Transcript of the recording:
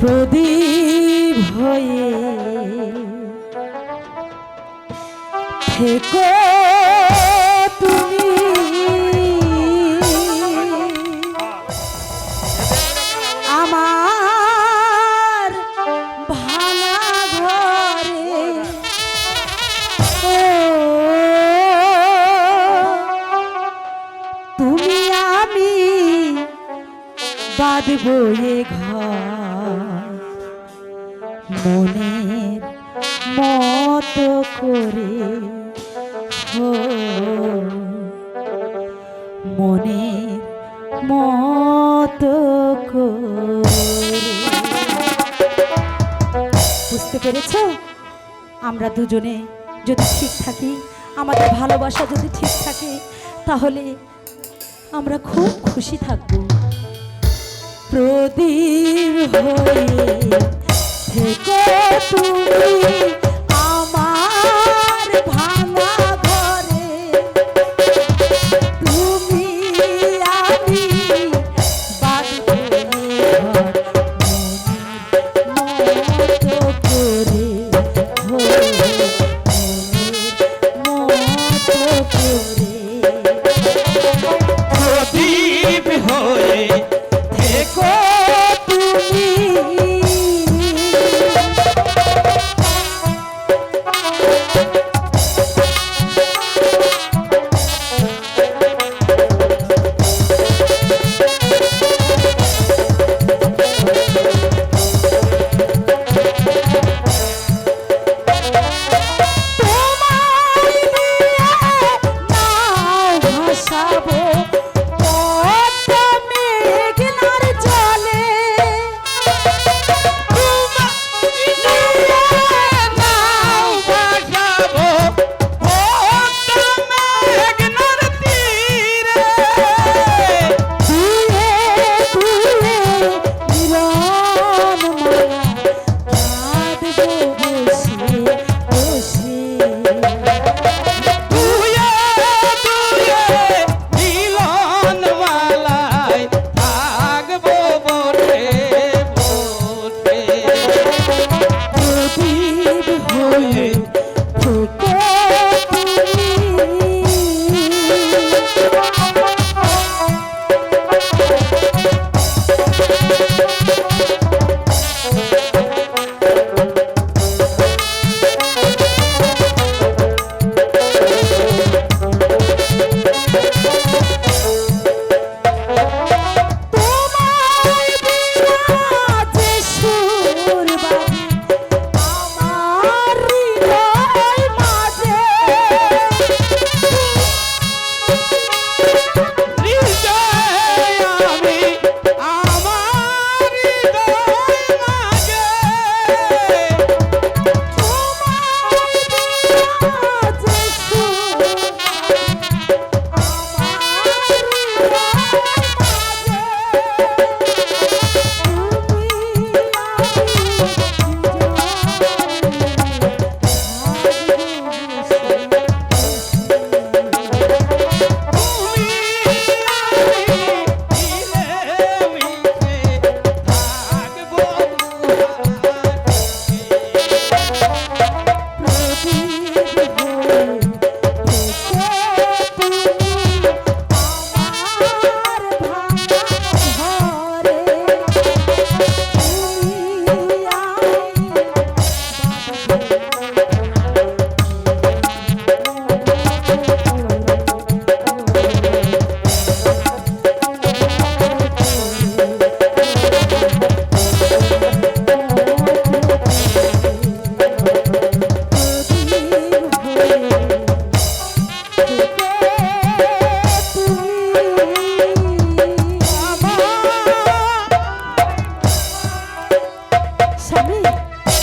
প্রদীপ হয়ে থেকো। বাঁধবো এ ঘর। মনের মত করে হো মনের মত বুঝতে পেরেছ? আমরা দুজনে যদি ঠিক থাকি, আমাদের ভালোবাসা যদি ঠিক থাকে, তাহলে আমরা খুব খুশি থাকব। হয়ে থেকো তুমি।